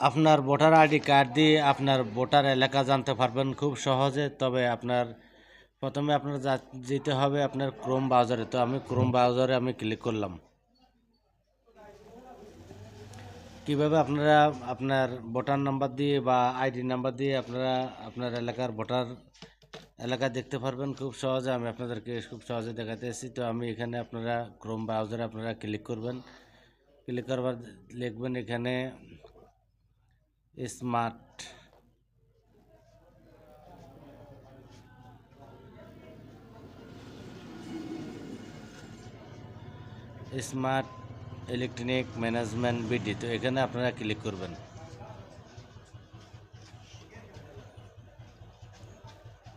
আপনার voter ID card দিয়ে আপনার ভোটার এলাকা জানতে পারবেন খুব সহজে, তবে আপনার প্রথমে আপনার যেতে হবে আপনার ক্রোম ব্রাউজারে তো আমি ক্রোম ব্রাউজারে আমি ক্লিক করলাম। কীভাবে আপনারা আপনার ভোটার নাম্বার দিয়ে বা আইডি নাম্বার দিয়ে আপনারা আপনার এলাকার ভোটার এলাকা দেখতে পারবেন, খুব সহজে। আমি আপনাদেরকে খুব সহজে দেখাতে এসেছি। তো আমি এখানে আপনারা ক্রোম ব্রাউজারে আপনারা ক্লিক করবেন। ক্লিক করবার লিখবেন এখানে smart. Smart electronic management BD, তো এখানে আপনারা ক্লিক করবেন।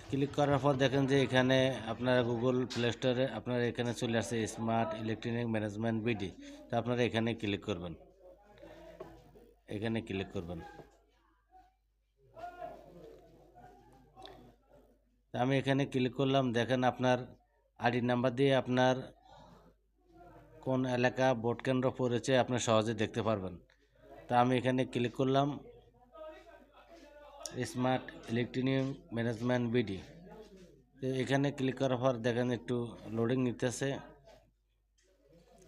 ক্লিক করার পর দেখেন যে এখানে আপনারা গুগল প্লে স্টোরে আপনারা এখানে চলে আসে স্মার্ট ইলেকট্রনিক ম্যানেজমেন্ট বিডি, তো আপনারা এখানে ক্লিক করবেন। এখানে ক্লিক করবেন। আমি এখানে ক্লিক করলাম। দেখেন আপনার আইডি নাম্বার দিয়ে আপনার কোন এলাকা ভোট কেন্দ্র পড়েছে আপনি সহজে দেখতে পারবেন। তা আমি এখানে ক্লিক করলাম। স্মার্ট ইলেকট্রনিক ম্যানেজমেন্ট বিডি তো এখানে ক্লিক করার পর দেখেন একটু লোডিং নিতেছে।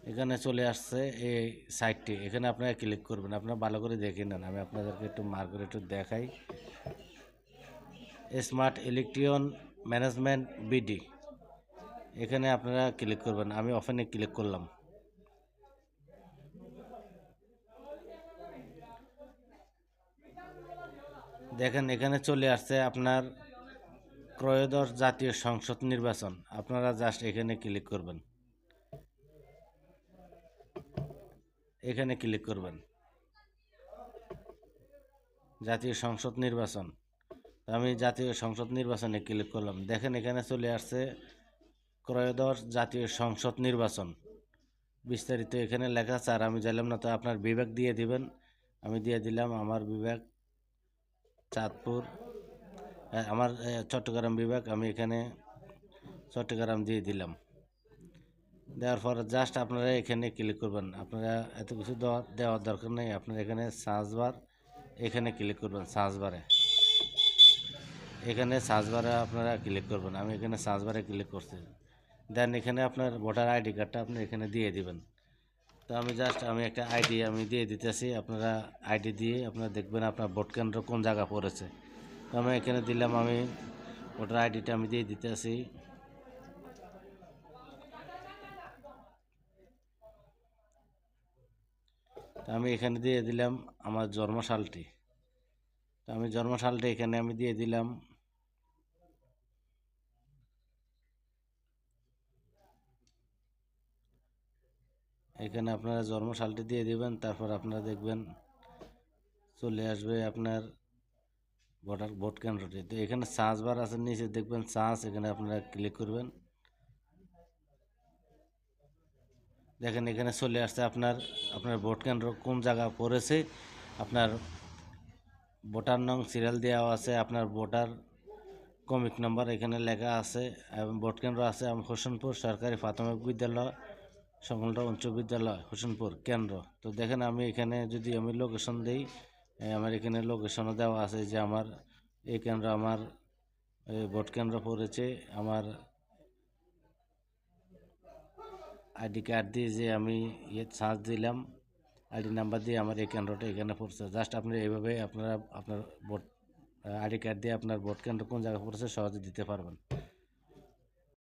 এখানে চলে আসছে এই সাইটটি এখানে আপনারা ক্লিক করবেন। আপনারা ভালো করে দেখে নেন। আমি আপনাদেরকে একটু মার্ক করে একটু দেখাই। Smart electronic management BD. এখানে আপনারা ক্লিক করবেন। আমি অফেনে ক্লিক করলাম। দেখেন, এখানে চলে আসছে আপনার ত্রয়োদশ জাতীয় সংসদ নির্বাচন। আপনারা জাস্ট এখানে ক্লিক করবেন। এখানে ক্লিক করবেন। জাতীয় সংসদ নির্বাচন। আমি জাতীয় সংসদ নির্বাচনে ক্লিক করলাম। দেখেন এখানে চলে আসছে ক্রয়োদশ জাতীয় সংসদ নির্বাচন। বিস্তারিত এখানে লেখা আছে, আর আমি জানলাম না তো আপনার বিভাগ দিয়ে দিবেন। আমি দিয়ে দিলাম আমার বিভাগ চাঁদপুর আমার চট্টগ্রাম বিভাগ আমি এখানে চট্টগ্রাম দিয়ে দিলাম। দেওয়ার পর জাস্ট আপনারা এখানে ক্লিক করবেন। আপনারা এত কিছু দেওয়া, দেওয়ার দরকার নেই। আপনারা এখানে সার্চ এখানে ক্লিক করবেন সার্চ বারে। এখানে সার্চ বারে আপনারা ক্লিক করবেন। আমি এখানে সার্চ বারে ক্লিক করছি। দেন এখানে আপনার ভোটার আইডি কার্ডটা আপনি এখানে দিয়ে দিবেন। তো আমি জাস্ট আমি একটা আইডি আমি দিয়ে দিতেছি। আপনারা আইডি দিয়ে আপনারা দেখবেন আপনার ভোট কেন্দ্র কোন জায়গা পড়েছে। তো আমি এখানে দিলাম আমি ভোটার আইডিটা আমি দিয়ে দিতেছি। আমি এখানে দিয়ে দিলাম আমার জন্মসালটি। তো আমি জন্মসালটি এখানে আমি দিয়ে দিলাম। এখানে আপনারা জন্মসালটি দিয়ে দেবেন, তারপর আপনারা দেখবেন চলে আসবে আপনার ভোটার, ভোট কেন্দ্রটি। তো এখানে চার্জ বার আছে, নিচে দেখবেন চার্জ এখানে আপনারা ক্লিক করবেন। দেখেন এখানে চলে আসছে আপনার আপনার ভোট কেন্দ্র কোন জায়গা পড়েছে, আপনার ভোটার নং সিরিয়াল দেওয়া আছে, আপনার ভোটার কমিক নাম্বার এখানে লেখা আছে, এবং ভোট কেন্দ্র আছে হোসেনপুর সরকারি প্রাথমিক বিদ্যালয় সংলগ্ন উচ্চ বিদ্যালয় হোসেনপুর, কেন্দ্র। তো দেখেন আমি এখানে যদি আমি লোকেশন দিই আমার এখানে লোকেশনও দেওয়া আছে যে আমার এই কেন্দ্র, আমার ভোট কেন্দ্র পড়েছে, আমার আইডি কার্ড দিয়ে যে আমি ইয়ে সার্চ দিলাম, আইডি নাম্বার দিয়ে আমার এই কেন্দ্রটা এখানে পড়ছে। জাস্ট আপনি এইভাবে আপনারা, আপনার ভোট আইডি কার্ড দিয়ে আপনার ভোট কেন্দ্র কোন জায়গায় পড়ছে সহজে দিতে পারবেন।